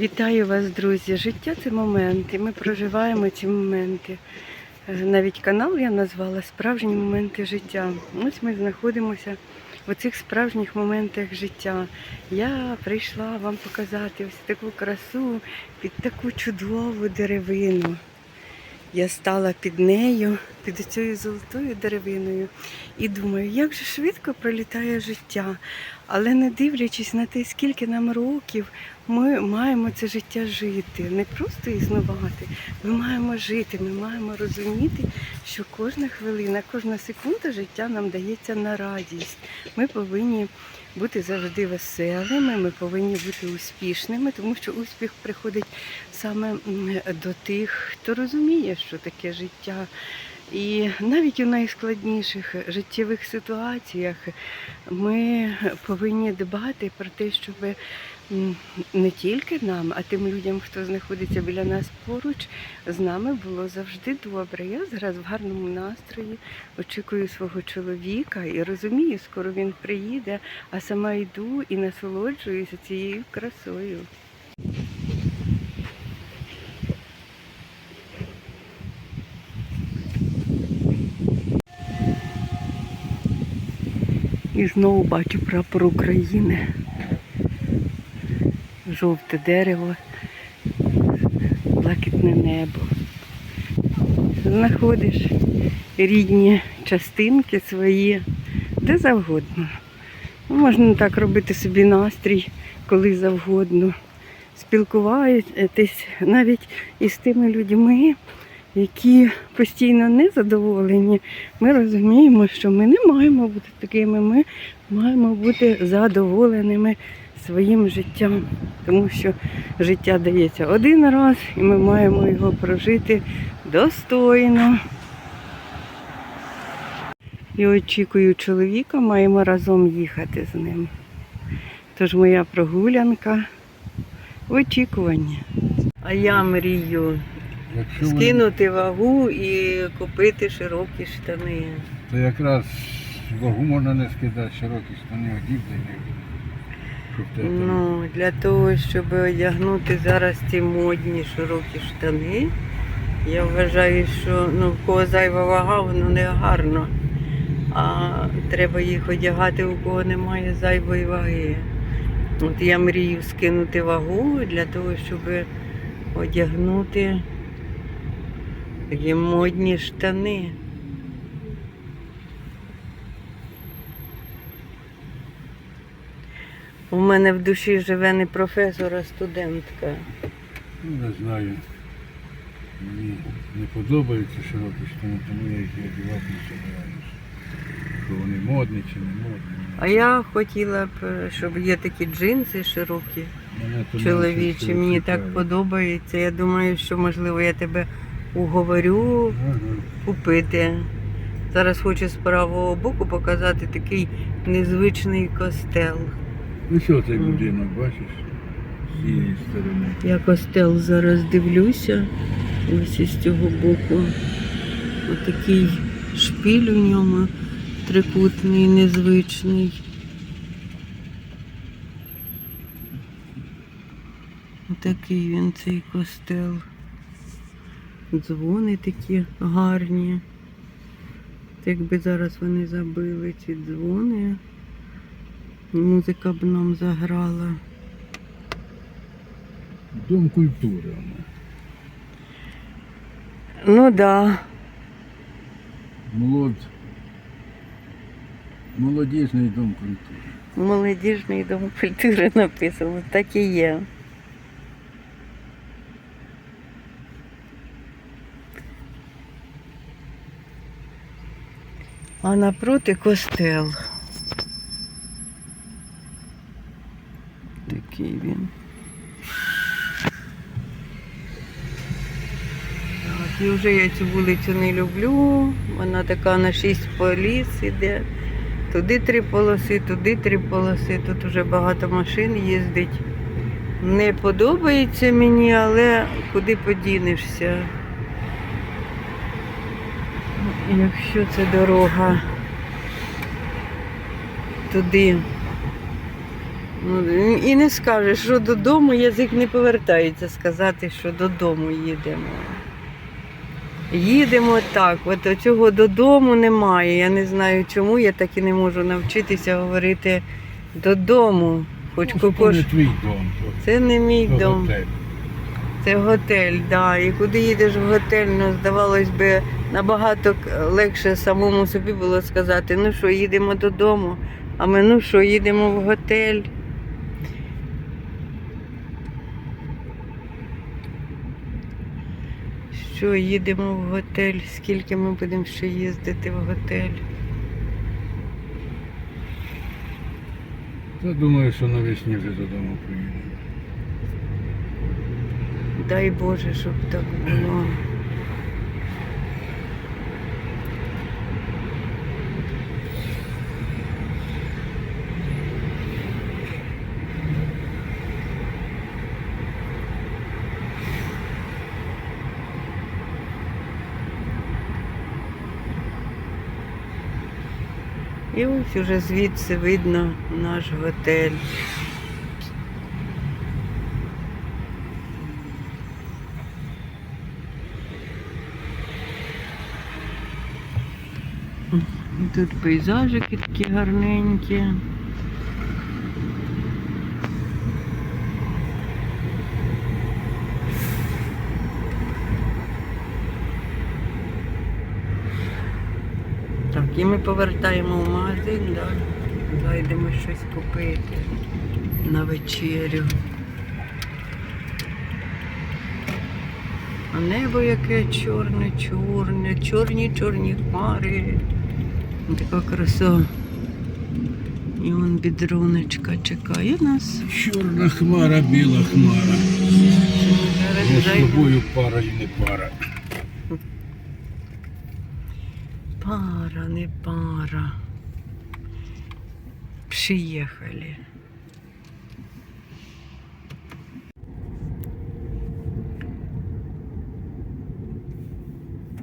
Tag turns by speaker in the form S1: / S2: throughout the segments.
S1: Вітаю вас, друзі! Життя це моменти. Ми проживаємо ці моменти. Е, Навіть канал я назвала Справжні моменти життя. Ось ми знаходимося в цих справжніх моментах життя. Я прийшла вам показати ось таку красу під таку чудову деревину. Я стала під нею, під цією золотою деревиною, і думаю, як же швидко пролітає життя. Але не дивлячись на те, скільки нам років, ми маємо це життя жити, не просто існувати. Ми маємо жити, ми маємо розуміти, що кожна хвилина, кожна секунда життя нам дається на радість. Ми повинні бути завжди веселими, ми повинні бути успішними, тому що успіх приходить саме до тих, хто розуміє, що таке життя. І навіть у найскладніших життєвих ситуаціях ми повинні дбати про те, щоб не тільки нам, а тим людям, хто знаходиться біля нас поруч, з нами було завжди добре. Я зараз в гарному настрої очікую свого чоловіка і розумію, скоро він приїде, а сама йду і насолоджуюся цією красою. І знову бачу прапор України. Жовте дерево, блакитне небо. Знаходиш рідні частинки свої де завгодно. Ну, Можна так робити собі настрій, коли завгодно. Спілкуватись навіть із тими людьми, які постійно незадоволені. Ми розуміємо, що ми не маємо бути такими, ми маємо бути задоволеними своїм життям, тому що життя дається один раз, і ми маємо його прожити достойно. І очікую чоловіка, маємо разом їхати з ним. Тож моя прогулянка в очікуванні. А я мрію
S2: Якщо ви,
S1: скинути вагу і купити широкі штани.
S2: то якраз вагу можна не скидати, широкі штани одіблені.
S1: Ну, для того, щоб одягнути зараз ці модні широкі штани, я вважаю, що ну, в кого зайва вага, воно не гарно. А треба їх одягати, у кого немає зайвої ваги. От я мрію скинути вагу для того, щоб одягнути такі модні штани. У мене в душі живе не професор, а студентка.
S2: Ну, не знаю. Мені не подобаються широкі штани, тому я їх одягати не собираюся. Що вони модні чи не модні.
S1: А я хотіла б, щоб є такі джинси широкі,
S2: Мене то
S1: чоловічі. Мені
S2: цікавить.
S1: так подобається. Я думаю, що можливо я тебе уговорю
S2: Ага.
S1: купити. Зараз хочу з правого боку показати такий незвичний костел.
S2: Ну що цей будинок, бачиш? З цієї сторони.
S1: Я костел зараз дивлюся. Ось із цього боку. Отакий шпиль у ньому трикутний, незвичний. Отакий він цей костел. Дзвони такі гарні. Якби зараз вони забили ці дзвони, музика б нам заграла.
S2: Дом культури.
S1: Ну. Да.
S2: Молод... Молодіжний дом культури.
S1: Молодіжний дом культури написано, так і є. А напроти костел. Такий він. І вже я цю вулицю не люблю. Вона така на шість поліс іде. Туди три полоси, туди три полоси. Тут вже багато машин їздить. Не подобається мені, але куди подінешся. Якщо це дорога туди і не скажеш, що додому язик не повертається сказати, що додому їдемо. Їдемо так, от цього додому немає. Я не знаю чому, я так і не можу навчитися говорити додому. Хоч
S2: Ну, це не твій дом,
S1: Це не мій
S2: то
S1: дом,
S2: готель.
S1: це готель, да. І куди їдеш в готель, ну, здавалось би, набагато легше самому собі було сказати, ну що, їдемо додому, а ми ну що, їдемо в готель. Що, їдемо в готель, скільки ми будемо ще їздити в готель?
S2: Я думаю, що навесні вже додому поїдемо.
S1: Дай Боже, щоб так було. І ось уже звідси видно наш готель. Тут пейзажики такі гарненькі. Так, і ми повертаємо в магазин, да? зайдемо щось купити на вечерю. А небо яке чорне, чорне, чорні, чорні хмари. Така краса. І вон бідронечка чекає нас.
S2: Чорна хмара, біла хмара.
S1: Зараз
S2: Я з
S1: зайдемо.
S2: тобою пара і не пара.
S1: Пара, не пара. Приехали.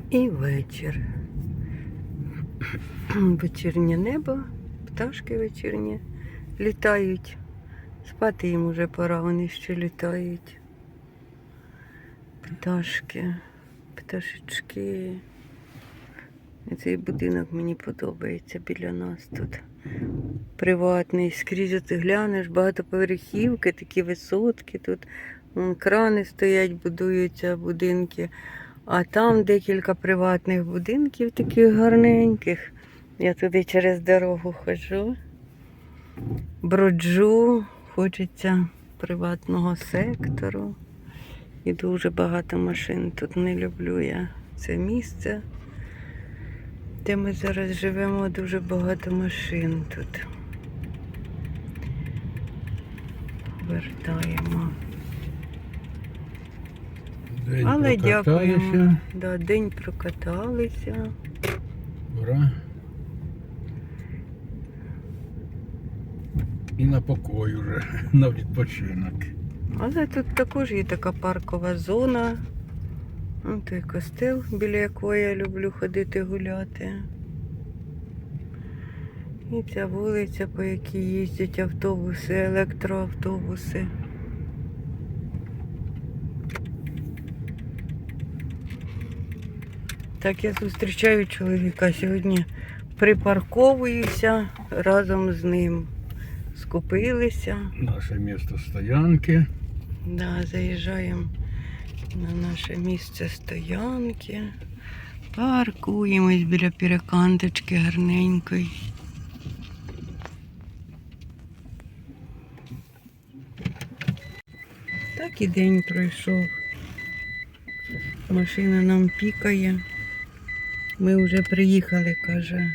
S1: І вечір. Вечірнє небо, пташки вечірні літають. Спати їм уже пора, вони ще літають. Пташки, пташечки. Цей будинок мені подобається біля нас тут. Приватний. Скрізь ти глянеш, багатоповерхівки, такі висотки тут. Вон крани стоять, будуються будинки. А там декілька приватних будинків таких гарненьких. Я туди через дорогу ходжу, броджу, хочеться приватного сектору. І дуже багато машин тут не люблю я це місце. Де ми зараз живемо, дуже багато машин тут. Вертаємо.
S2: День
S1: Але дякуємо. Да, день прокаталися.
S2: Пора. І на покой уже, на відпочинок.
S1: Але тут також є така паркова зона. Ось той костел, біля якого я люблю ходити гуляти. І ця вулиця, по якій їздять автобуси, електроавтобуси. Так, я зустрічаю чоловіка сьогодні. Припарковуюся разом з ним. Скупилися.
S2: Наше місто стоянки.
S1: Да, заїжджаємо на наше місце стоянки. Паркуємось біля переканточки гарненької. Так і день пройшов. Машина нам пікає. Ми вже приїхали, каже.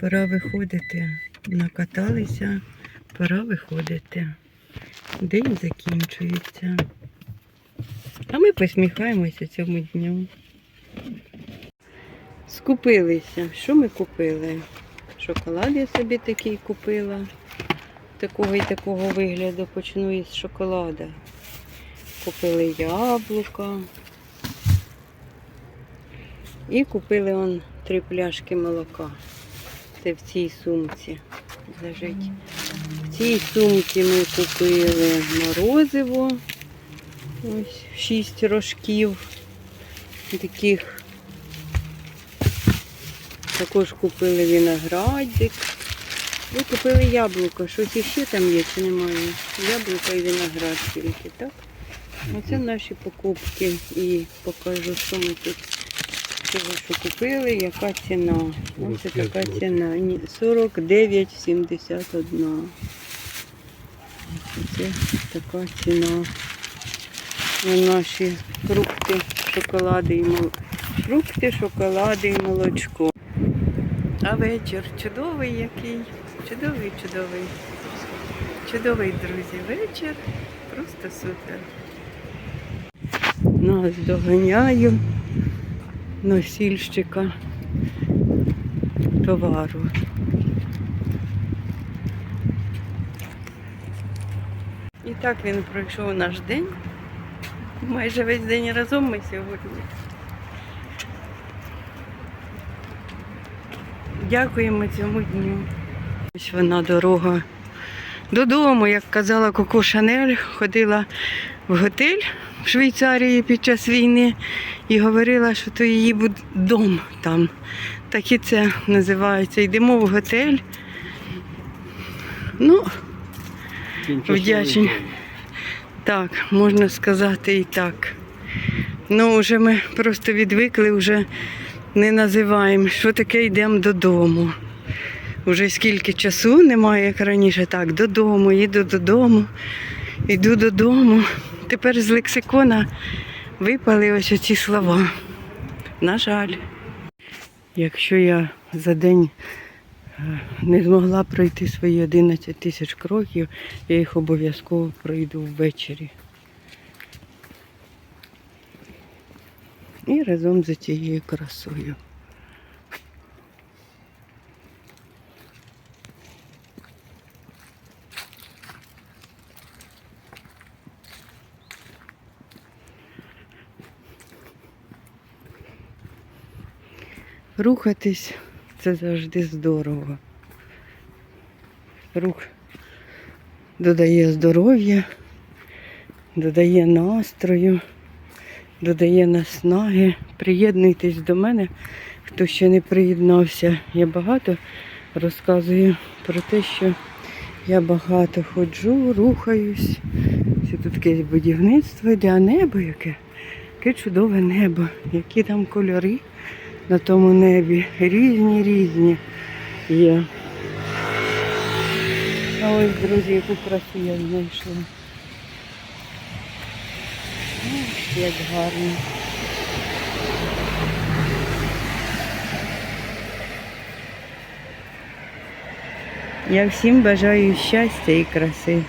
S1: Пора виходити. Накаталися, пора виходити. День закінчується. А ми посміхаємося цьому дню. Скупилися. Що ми купили? Шоколад я собі такий купила. Такого і такого вигляду почну із шоколада. Купили яблука. І купили он три пляшки молока. Це в цій сумці лежить. В цій сумці ми купили морозиво. Ось шість рожків. Таких. Також купили виноградик. Ви купили яблуко. Щось іще там є чи немає? Яблуко і виноград тільки, так? Оце наші покупки. І покажу, що ми тут всього, що купили, яка ціна. Ось
S2: 45
S1: така ціна. 49,71. Це така ціна. На наші фрукти, шоколади і мол... фрукти, шоколади і молочко. А вечір чудовий який. Чудовий, чудовий. Чудовий, друзі, вечір. Просто супер. Нас доганяю носільщика товару. І так він пройшов наш день. Майже весь день разом ми сьогодні. Дякуємо цьому дню. Ось вона дорога додому, як казала Коко Шанель, ходила в готель в Швейцарії під час війни і говорила, що то її буде дом там. Так і це називається. Йдемо в готель. Ну, Вдячні. Так, можна сказати і так. Ну, вже ми просто відвикли, вже не називаємо, що таке йдемо додому. Уже скільки часу немає, як раніше, так, додому, їду додому, йду додому. Тепер з лексикона випали ось оці слова. На жаль. Якщо я за день не змогла пройти свої 11 тисяч кроків, я їх обов'язково пройду ввечері. І разом за цією красою. Рухатись це завжди здорово. Рух додає здоров'я, додає настрою, додає наснаги. Приєднуйтесь до мене, хто ще не приєднався. Я багато розказую про те, що я багато ходжу, рухаюсь. Все тут якесь будівництво йде, а небо яке, яке чудове небо, які там кольори на тому небі. Різні, різні є. А ось, друзі, яку красу я знайшла. Як гарно. Я всім бажаю щастя і краси.